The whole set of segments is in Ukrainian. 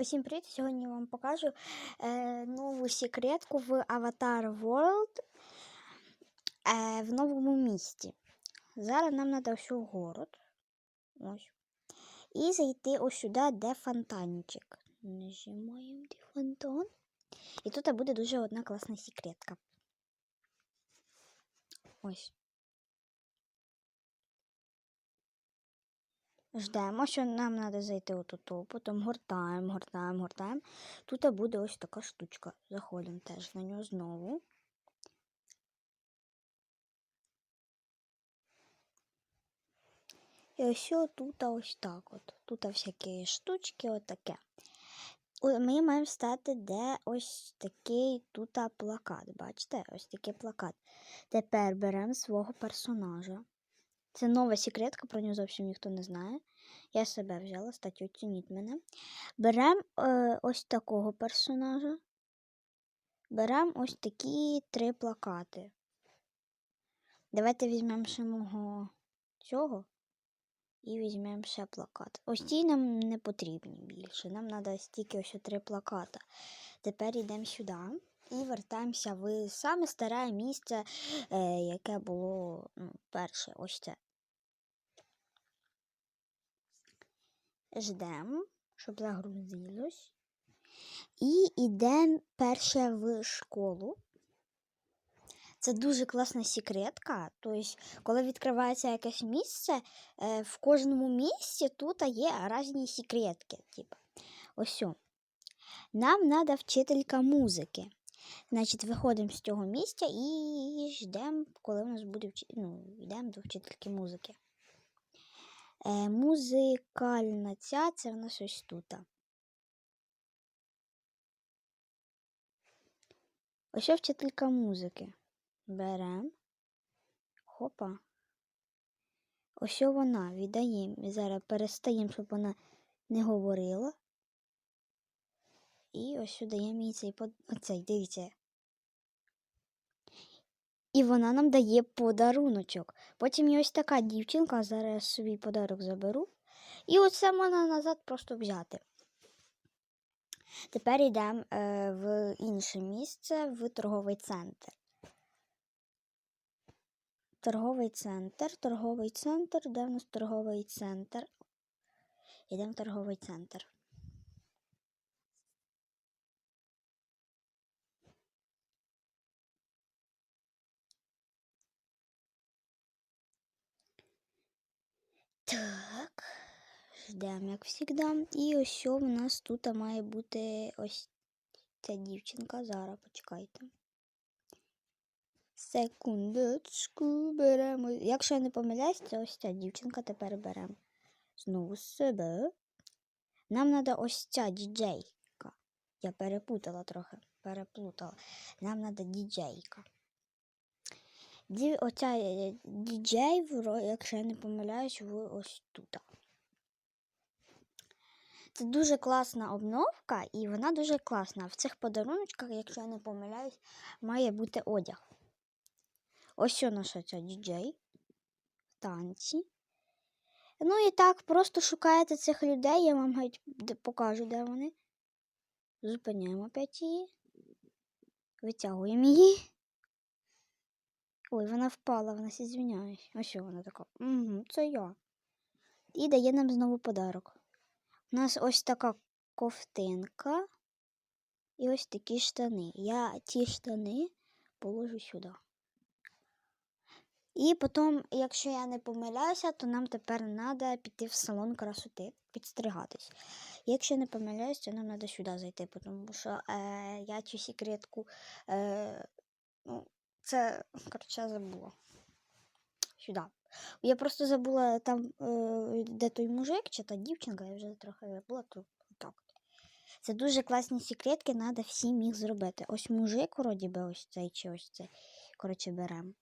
Усім привіт! Сьогодні я вам покажу е, нову секретку в Avatar World е, в новому місті. Зараз нам треба ось у город. Ось. І зайти ось сюди, де фонтанчик. Нажимаємо де фонтан. І тут буде дуже одна класна секретка. Ось. Ждемо, що нам треба зайти отут, потім гортаємо, гортаємо, гортаємо. Тут буде ось така штучка. Заходимо теж на нього знову. І ось тут ось так от. Тут всякі штучки, отаке. Ми маємо стати, де ось такий тут плакат. Бачите? Ось такий плакат. Тепер беремо свого персонажа. Це нова секретка, про нього зовсім ніхто не знає. Я себе взяла, статтю оцініть мене. Беремо е, ось такого персонажа. Беремо ось такі три плакати. Давайте візьмемо ще мого цього і візьмемо ще плакат. Ось ці нам не потрібні більше. Нам треба стільки ось три плаката. Тепер йдемо сюди і вертаємося в саме старе місце, е, яке було ну, перше. Ось це. Ждемо, щоб загрузилось. І йдемо перше в школу. Це дуже класна секретка. Тобто, коли відкривається якесь місце, е, в кожному місці тут є різні секретки. Типу. Ось. Нам треба вчителька музики. Значить, виходимо з цього місця і ждемо, коли у нас буде ну, йдемо до вчительки музики. Е, Музикальна ця це в нас ось тут. Ось вчителька музики. Беремо. Хопа. Ось вона віддаємо. І зараз перестаємо, щоб вона не говорила. І ось даємо їй цей оцей, дивіться. І вона нам дає подаруночок. Потім є ось така дівчинка, зараз свій подарок заберу. І оце можна назад просто взяти. Тепер йдемо е, в інше місце, в торговий центр. Торговий центр, торговий центр, де в нас торговий центр? Йдемо в торговий центр. Так, ждемо, як завжди. І ось в нас тут має бути ось ця дівчинка. Зараз почекайте. Секундочку беремо. Якщо я не помиляюсь, це ось ця дівчинка тепер беремо. Знову себе. Нам треба ось ця діджейка. Я перепутала трохи, переплутала. Нам треба діджейка. Ді, оця е, діджей, якщо я не помиляюсь, ось тут. Це дуже класна обновка, і вона дуже класна. В цих подаруночках, якщо я не помиляюсь, має бути одяг. Ось що наша ця діджей. Танці. Ну і так, просто шукаєте цих людей, я вам покажу, де вони. Зупиняємо опять її. Витягуємо її. Ой, вона впала, вона сі звіняюсь. Ось вона така. Угу, Це я. І дає нам знову подарок. У нас ось така ковтинка і ось такі штани. Я ті штани положу сюди. І потім, якщо я не помиляюся, то нам тепер треба піти в салон красоти, підстригатись. Якщо не помиляюсь, то нам треба сюди зайти, тому що е, я цю секретку е, ну, це, коротше, забула. Сюди. Я просто забула там, е, де той мужик чи та дівчинка, я вже трохи забула, то так. Це дуже класні секретки, треба всім їх зробити. Ось мужик, вроді би, ось цей чи ось цей. Коротше, беремо.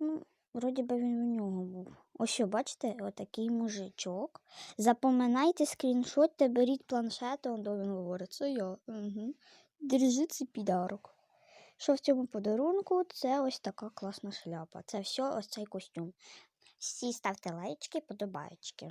Ну, Вроді би він у нього був. Ось що, бачите, отакий мужичок. Запоминайте скріншот, беріть планшет, він говорить, це я. Угу. Держи цей підарок. Що в цьому подарунку? Це ось така класна шляпа. Це все ось цей костюм. Всі ставте лайчки, подобаєчки.